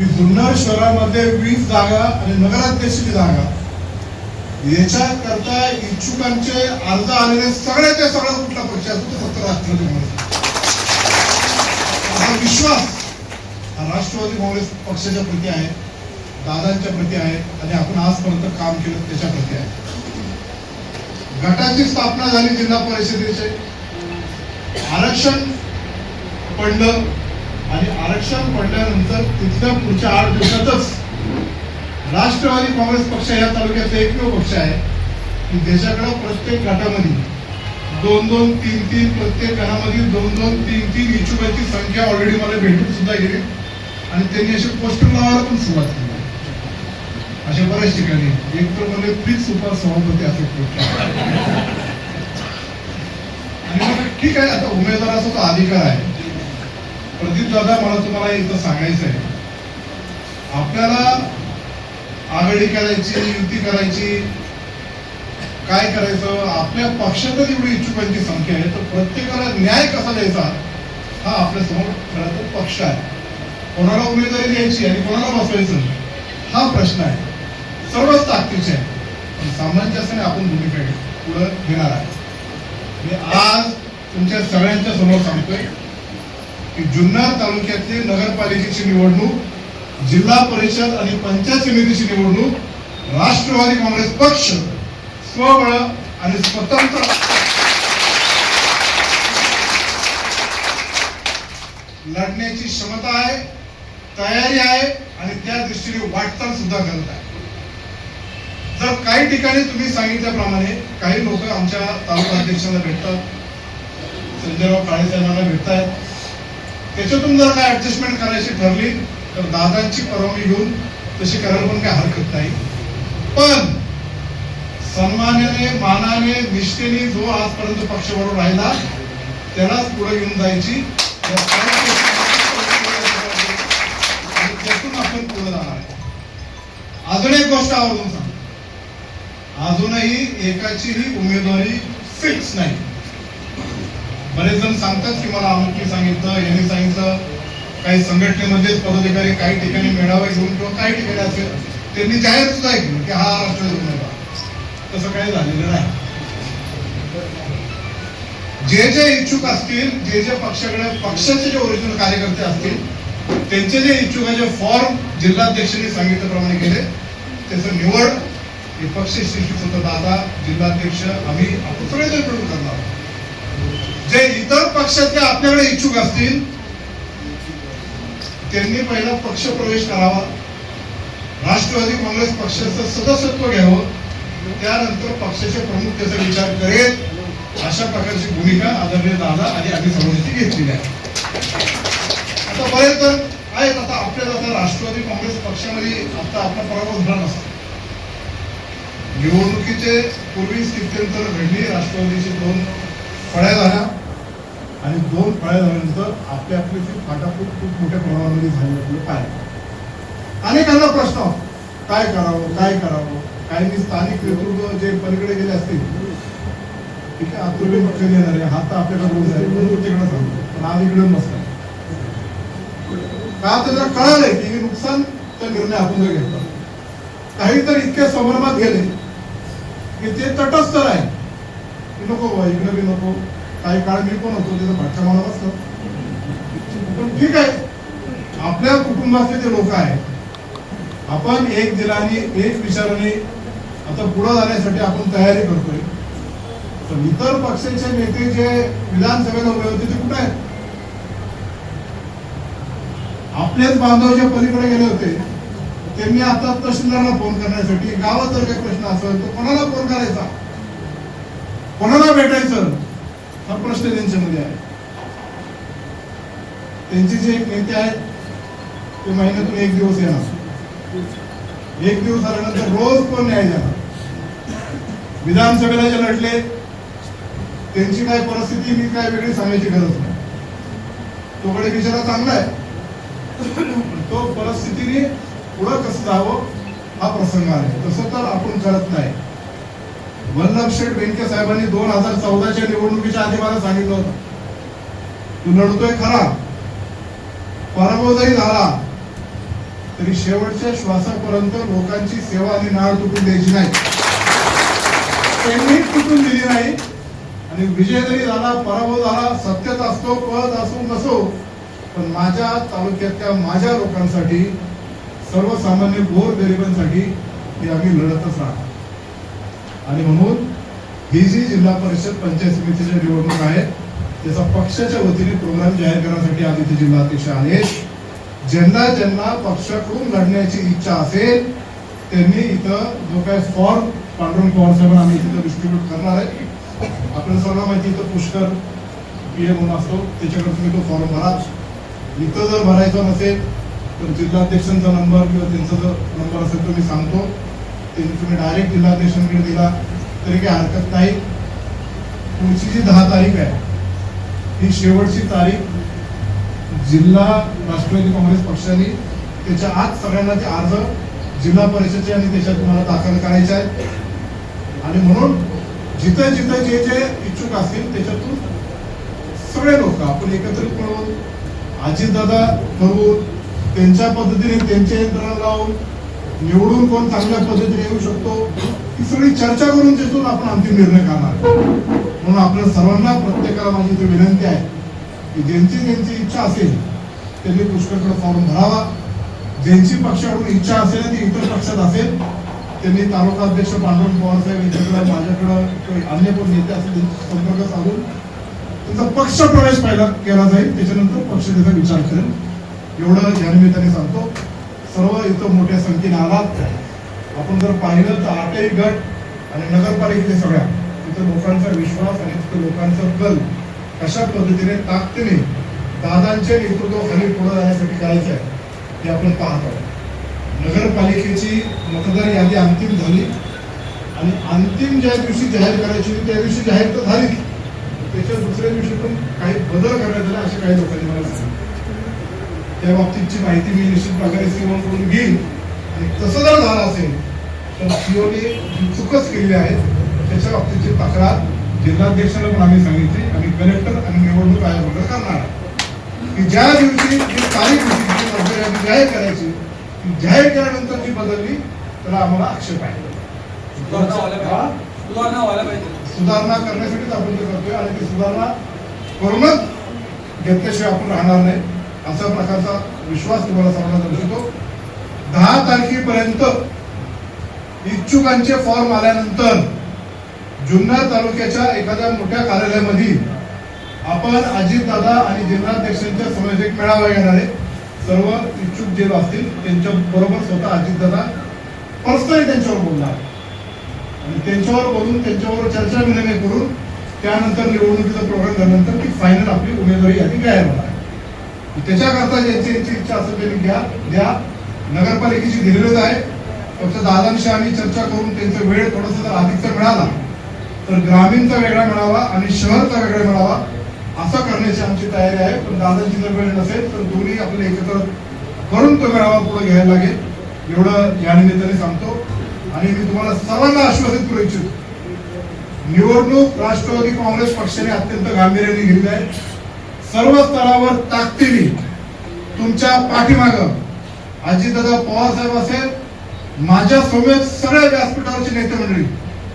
की जुन्नर शहरामध्ये वीस जागा आणि नगराध्यक्षची जागा याच्या करता इच्छुकांचे अर्ज आलेले सगळ्याच्या सगळा कुठला पक्ष असतो फक्त राष्ट्रवादी काँग्रेस. विश्वास हा राष्ट्रवादी काँग्रेस पक्षाच्या प्रती आहे दादांच्या प्रती आहे आणि आपण आजपर्यंत काम केलं त्याच्या प्रती आहे. गटाची स्थापना झाली जिल्हा परिषदेचे. आरक्षण पडलं आणि आरक्षण पडल्यानंतर तिथल्या पुढच्या आठ दिवसातच राष्ट्रवादी काँग्रेस पक्ष या तालुक्याचा एकमेव पक्ष आहे. की देशाकडं प्रत्येक गटामध्ये दोन दोन तीन तीन प्रत्येक गणामध्ये दोन दोन तीन तीन इच्छुकांची संख्या ऑलरेडी मला भेटून सुद्धा गेली. आणि त्यांनी असे पोस्टर लावायला पण सुरुवात केली. अशा बऱ्याच ठिकाणी. एक तर म्हणजे प्लीज सुपर सभापती असे आणि मग ठीक आहे आता उमेदवाराचा तो अधिकार आहे. प्रदीप दादा मला तुम्हाला इथं सांगायचं आहे. आपल्याला आघाडी करायची युती करायची काय करायचं? आपल्या पक्षातच एवढी इच्छुकांची संख्या आहे तर प्रत्येकाला न्याय कसा द्यायचा? हा आपल्यासमोर खरं तर पक्ष आहे. कोणाला उमेदवारी द्यायची आणि कोणाला बसवायचं? हा प्रश्न आहे. सर्वच ताकदीचे आहे पण सामंजस्याने आपण भूमिका पुढं घेणार आहे मी आज तुमच्या सगळ्यांच्या समोर सांगतोय की जुन्नर तालुक्यातली नगरपालिकेची निवडणूक जिल्हा परिषद आणि पंचायत समितीची निवडणूक राष्ट्रवादी काँग्रेस पक्ष स्वबळ आणि स्वतंत्र. लढण्याची क्षमता आहे तयारी आहे आणि त्या दृष्टीने वाटचाल सुद्धा करत आहे. जर काही ठिकाणी तुम्ही सांगितल्याप्रमाणे काही लोक आमच्या तालुका अध्यक्षांना भेटतात संजयराव काळे साहेबांना भेटतात त्याच्यातून जर काय ऍडजस्टमेंट करायची ठरली तर दादांची परवानगी घेऊन तशी करायला पण काही हरकत नाही. पण सन्मानाने मानाने निष्ठेने जो आजपर्यंत पक्षाबरोबर राहिला त्यालाच पुढे घेऊन जायची. त्यातून आपण पुढे जाणार आहे. अजून एक गोष्ट आवडून सांग अजूनही एकाचीही उमेदवारी फिक्स नाही. बरेच जण सांगतात की मला अमुकी सांगितलं यांनी सांगितलं काही संघटनेमध्येच पदाधिकारी काही ठिकाणी मेळावा घेऊन किंवा काही ठिकाणी असेल त्यांनी जाहीर सुद्धा केलं की हा राष्ट्रवादी उमेदवार तसं काही झालेलं नाही. जे जे इच्छुक असतील जे जे पक्षाकडे पक्षाचे जे ओरिजिनल कार्यकर्ते असतील त्यांचे जे इच्छुकाचे फॉर्म जिल्हाध्यक्षांनी सांगितल्याप्रमाणे केले त्याचं निवड हे पक्ष होतं दादा जिल्हाध्यक्ष आम्ही आपण सगळेजण मिळून करणार जे इतर पक्षातले आपल्याकडे इच्छुक असतील त्यांनी पहिला पक्ष प्रवेश करावा. राष्ट्रवादी काँग्रेस पक्षाचं सदस्यत्व घ्यावं. त्यानंतर पक्षाचे प्रमुख त्याचा विचार करेल. अशा प्रकारची भूमिका आदरणीय दादा आणि आम्ही सर्वांनी घेतलेली आहे. आता बरेच तर आहेत आता आपल्याला आता राष्ट्रवादी काँग्रेस पक्षामध्ये आता आपला पराभव झाला नसतो निवडणुकीचे पूर्वी स्थित्यंतर घडली राष्ट्रवादीचे दोन फळ्या झाल्या. आणि दोन फळ्या झाल्यानंतर आपल्या आपल्याशी फाटाफूट खूप मोठ्या प्रमाणामध्ये झाली आपलं म्हणजे काय? अनेकांना प्रश्न काय करावं काय करावं? काही स्थानिक नेतृत्व जे पलीकडे गेले असतील ठीक आहे आतुर्य पक्ष येणार आहे हात तर आपल्याकडे रोज आहे म्हणून तिकडे सांगतो. पण आज इकडे नसणार का तर जर कळालंय की नुकसान तर निर्णय आपण जर घेतला. काही तर इतक्या संभ्रमात गेले की ते तटस्थ आहे की नको बाबा इकडे बी नको. काही काळ मी पण होतो त्याचं भाषा मला बसलं पण ठीक आहे आपल्या कुटुंबातले जे लोक आहेत आपण एक दिलाने एक विचाराने आता पुढे जाण्यासाठी आपण तयारी करतोय. पण इतर पक्षाचे नेते जे विधानसभेला उभे होते ते कुठे आहेत? आपलेच बांधव जे पलीकडे गेले होते त्यांनी आता तहसीलदारला फोन करण्यासाठी गावात जर काही प्रश्न असेल तर कोणाला फोन करायचा? कोणाला भेटायचं? हा प्रश्न त्यांच्यामध्ये आहे. त्यांचे जे एक नेते आहेत ते महिन्यातून एक दिवस येणार. एक दिवस आल्यानंतर रोज पण न्याय देणार. विधानसभेला जे लढले त्यांची काय परिस्थिती मी काय वेगळी सांगायची गरज नाही. तोकडे बिचारा चांगला आहे. तो परिस्थितीने पुढं कसं जावं हा प्रसंग आहे. तसं तर आपण करत नाही. वल्लभ शेठ बेंके साहेबांनी दोन हजार चौदाच्या निवडणुकीच्या आधी मला सांगितलं होतं. तू लढतोय खरा. पराभव जरी झाला. तरी शेवटच्या श्वासापर्यंत लोकांची सेवा आणि नाळ तुटून द्यायची नाही. त्यांनी तुटून दिली नाही. आणि विजय जरी झाला पराभव झाला सत्तेत असतो पद असो नसो पण माझ्या तालुक्यातल्या माझ्या लोकांसाठी सर्वसामान्य गोर गरिबांसाठी हे आम्ही लढतच राहणार आणि म्हणून ही जी जिल्हा परिषद पंचायत समितीच्या निवडणूक आहे त्याचा पक्षाच्या वतीने प्रोग्राम जाहीर करण्यासाठी आज इथे जिल्हाध्यक्ष आले ज्यांना ज्यांना पक्षाकडून लढण्याची इच्छा असेल त्यांनी इथं जो काही फॉर्म पांडुरंग पवार साहेबांना आम्ही इथं डिस्ट्रीब्यूट करणार आहे. आपल्याला सर्वांना माहिती इथं पुष्कर पी ए म्हणून असतो त्याच्याकडे तुम्ही तो फॉर्म भरा. इथं जर भरायचा नसेल तर जिल्हाध्यक्षांचा नंबर किंवा त्यांचा जर नंबर असेल तर मी सांगतो. तुम्ही डायरेक्ट जिल्हाध्यक्षांकडे दिला तरी काही हरकत नाही. पुढची जी दहा तारीख आहे ही शेवटची तारीख जिल्हा राष्ट्रवादी काँग्रेस पक्षाने त्याच्या आज सगळ्यांना ते अर्ज जिल्हा परिषदचे आणि त्याच्यात तुम्हाला दाखल करायचे आहेत. आणि म्हणून जिथं जिथं जे जे इच्छुक असतील त्याच्यातून सगळे लोक आपण एकत्रित मिळून अजितदादा करून त्यांच्या पद्धतीने त्यांचे यंत्रणा लावून निवडून कोण चांगल्या पद्धतीने येऊ शकतो? ही सगळी चर्चा करून तिथून आपण अंतिम निर्णय करणार म्हणून आपल्या सर्वांना प्रत्येकाला माझी ती विनंती आहे की ज्यांची ज्यांची इच्छा असेल त्यांनी पुष्कळकडे फॉर्म भरावा. ज्यांची पक्षाकडून इच्छा असेल ती इतर पक्षात असेल त्यांनी तालुका अध्यक्ष पांडुरंग पवार साहेब यांच्याकडे माझ्याकडं अन्य कोण नेते असतील संपर्क साधून त्यांचा पक्ष प्रवेश पहिला केला जाईल. त्याच्यानंतर पक्ष त्याचा विचार करेल. एवढं या निमित्ताने सांगतो. सर्व इथं मोठ्या संख्येने आलात आपण जर पाहिलं तर आठही गट आणि नगरपालिकेच्या सगळ्या तिथं लोकांचा विश्वास आणि तिथं लोकांचा कल कशा पद्धतीने ताकदीने दादांच्या नेतृत्वाखाली पुढे जाण्यासाठी करायचं आहे हे आपण पाहत आहोत. नगरपालिकेची मतदार यादी अंतिम झाली आणि अंतिम ज्या दिवशी जाहीर करायची होती त्या दिवशी जाहीर तर झाली त्याच्या दुसऱ्या दिवशी पण काही बदल करण्यात आला असे काही लोकांनी मला सांगितलं. त्या बाबतीतची माहिती मी निश्चित प्रकारे सीओकडून घेईन. आणि तसं जर झालं असेल तर सीओने चुकच केलेली आहे त्याच्या बाबतीतची तक्रार जिल्हाध्यक्षाला पण आम्ही सांगितली. आणि कलेक्टर आणि निवडणूक आयोगाकडे करणार. की ज्या दिवशी जी तारीख होती जी जाहीर करायची ती जाहीर केल्यानंतर जी बदलली त्याला आम्हाला आक्षेप आहे. सुधारणा करण्यासाठीच आपण ते करतोय आणि ती सुधारणा करूनच घेतल्याशिवाय आपण राहणार नाही. असा प्रकारचा विश्वास तुम्हाला सर्वांना दर्शवतो दहा तारखेपर्यंत इच्छुकांचे फॉर्म आल्यानंतर जुन्नर तालुक्याच्या एखाद्या मोठ्या कार्यालयामध्ये आपण अजितदादा आणि जिल्हाध्यक्षांच्या समोर एक मेळावा घेणार आहे. सर्व इच्छुक जे असतील त्यांच्या बरोबर स्वतः अजितदादा पर्सनली त्यांच्यावर बोलणार. आणि त्यांच्यावर बोलून त्यांच्यावर चर्चा विनिमय करून त्यानंतर निवडणुकीचा प्रोग्राम झाल्यानंतर ती फायनल आपली उमेदवारी यादी गायब होणार. त्याच्याकरता ज्यांची यांची इच्छा असेल त्यांनी घ्या द्या. नगरपालिकेची दिलेलंच आहे. फक्त दादांशी आम्ही चर्चा करून त्यांचा वेळ थोडासा जर अधिकचा मिळाला तर ग्रामीणचा वेगळा मिळावा आणि शहरचा वेगळा मिळावा असं करण्याची आमची तयारी आहे. पण दादांची जर वेळ नसेल तर दोन्ही आपल्याला एकत्र करून तो मेळावा पुढे घ्यायला लागेल. एवढं या निमित्ताने सांगतो. आणि मी तुम्हाला सर्वांना आश्वासित करू इच्छितो. निवडणूक राष्ट्रवादी काँग्रेस पक्षाने अत्यंत गांभीर्याने घेतली आहे. सर्व स्तरावर ताकदीने तुमच्या पाठीमाग अजितदादा पवार साहेब असेल माझ्या समेत सगळ्या व्यासपीठावरची नेते मंडळी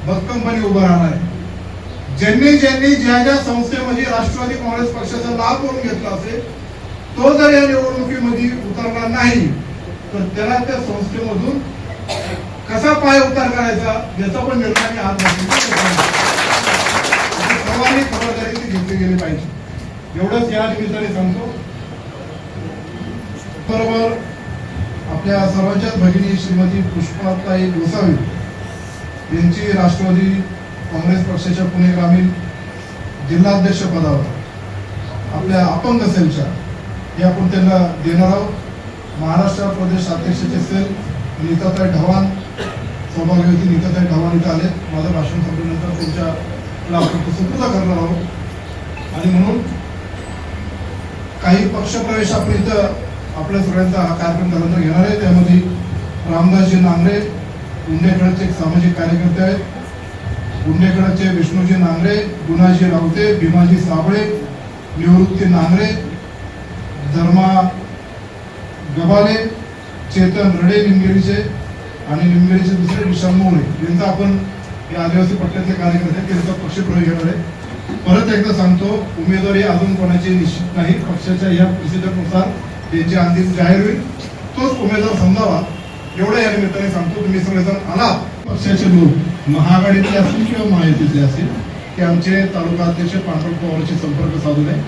भक्कमपणे उभं राहणार आहे ज्यांनी ज्यांनी ज्या ज्या संस्थेमध्ये राष्ट्रवादी काँग्रेस पक्षाचा लाभ करून घेतला असेल तो जर या निवडणुकीमध्ये उतरला नाही तर त्याला त्या संस्थेमधून कसा पाय उतार करायचा याचा पण निर्णय आज सर्वांनी खबरदारी घेतली गेली पाहिजे. एवढंच या निमित्ताने सांगतो. बरोबर आपल्या सर्वांच्याच भगिनी श्रीमती पुष्पाताई गोसावी यांची राष्ट्रवादी काँग्रेस पक्षाच्या पुणे ग्रामीण जिल्हाध्यक्ष पदावर आपल्या अपंग सेलच्या हे आपण त्यांना देणार आहोत. महाराष्ट्र प्रदेश अध्यक्षाचे सेल नीताताई ढवाण होती नीताताई ढवाण इथं आले माझं भाषण संपल्यानंतर त्यांच्या आपण सुपूर्द करणार आहोत. आणि म्हणून काही पक्षप्रवेशापर्यंत आपल्या सगळ्यांचा हा कार्यक्रम झाल्यानंतर घेणार आहे. त्यामध्ये रामदासजी नांगरे गुंडेकडचे एक सामाजिक कार्यकर्ते आहेत. गुंडेकडचे विष्णूजी नांगरे गुणाजी रावते भीमाजी साबळे निवृत्ती नांगरे धर्मा गबाले चेतन रडे निमगिरीचे आणि निमगिरीचे दुसरे विशाल मोहळे यांचा आपण या आदिवासी पट्ट्यातले कार्यकर्ते आहेत, त्यांचा पक्षप्रवेश घेणार आहे. परत एकदा सांगतो उमेदवारी अजून कोणाची निश्चित नाही. पक्षाच्या या प्रोसिजरनुसार त्यांची अंतिम जाहीर होईल. तोच उमेदवार समजावा. एवढं या निमित्ताने सांगतो तुम्ही सगळेजण आला पक्षाचे लोक महाआघाडीतले असतील किंवा महायुतीतले असतील ते आमचे तालुका अध्यक्ष पांडुरंग पवारशी संपर्क साधून आहे.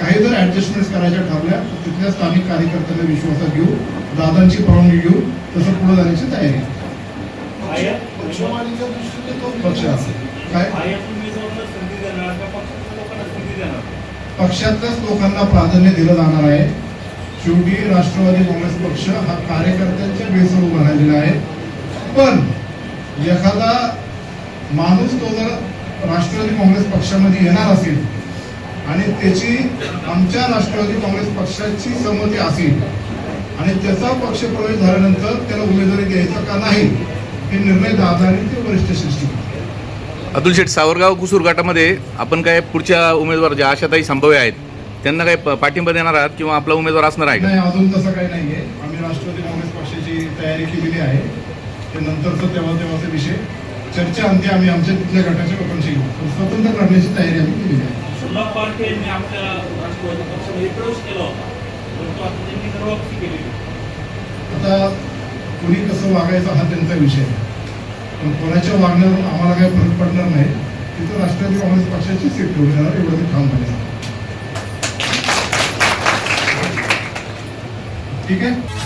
काही जर ऍडजस्टमेंट करायच्या ठरल्या तर तिथल्या स्थानिक कार्यकर्त्यांना विश्वासात घेऊ दादांची परवानगी घेऊ तसं पुढे जाण्याची तयारी आहे. पक्षवाढीच्या दृष्टीने तो पक्ष असेल. काय आयात उमेदवारांना संधी देणार का पक्षाच्या लोकांना संधी देणार पक्षातल्याच लोकांना प्राधान्य दिलं जाणार आहे. शेवटी राष्ट्रवादी काँग्रेस पक्ष हा कार्यकर्त्यांच्या बेसवर उभा राहिलेला आहे. पण एखादा माणूस तो जर राष्ट्रवादी काँग्रेस पक्षामध्ये येणार असेल आणि त्याची आमच्या राष्ट्रवादी काँग्रेस पक्षाची संमती असेल आणि त्याचा पक्ष प्रवेश झाल्यानंतर त्याला उमेदवारी द्यायचा का नाही हे निर्णय दादा आणि ते वरिष्ठ शिष्टी अतुल शेठ सावरगाव कुसूर गटामध्ये आपण काय पुढच्या उमेदवार ज्या आशाताई संभाव्य आहेत त्यांना काय पाठिंबा देणार आहात किंवा आपला उमेदवार असणार आहे का? नाही अजून तसं काही नाहीये. आम्ही राष्ट्रवादी काँग्रेस पक्षाची तयारी केलेली आहे. ते नंतरचं तेव्हा तेव्हाचा विषय. चर्चा अंती आम्ही आमच्या तिथल्या गटाच्या लोकांशी घेऊ. स्वतंत्र लढण्याची तयारी आम्ही केलेली आहे. केला केलेली आता कोणी कसं वागायचं हा त्यांचा विषय आहे. पण कोणाच्या वागण्यावर आम्हाला काही फरक पडणार नाही. तिथं राष्ट्रवादी काँग्रेस पक्षाची सीट ठेवली जाणार एवढं मी ठाम ठीक आहे?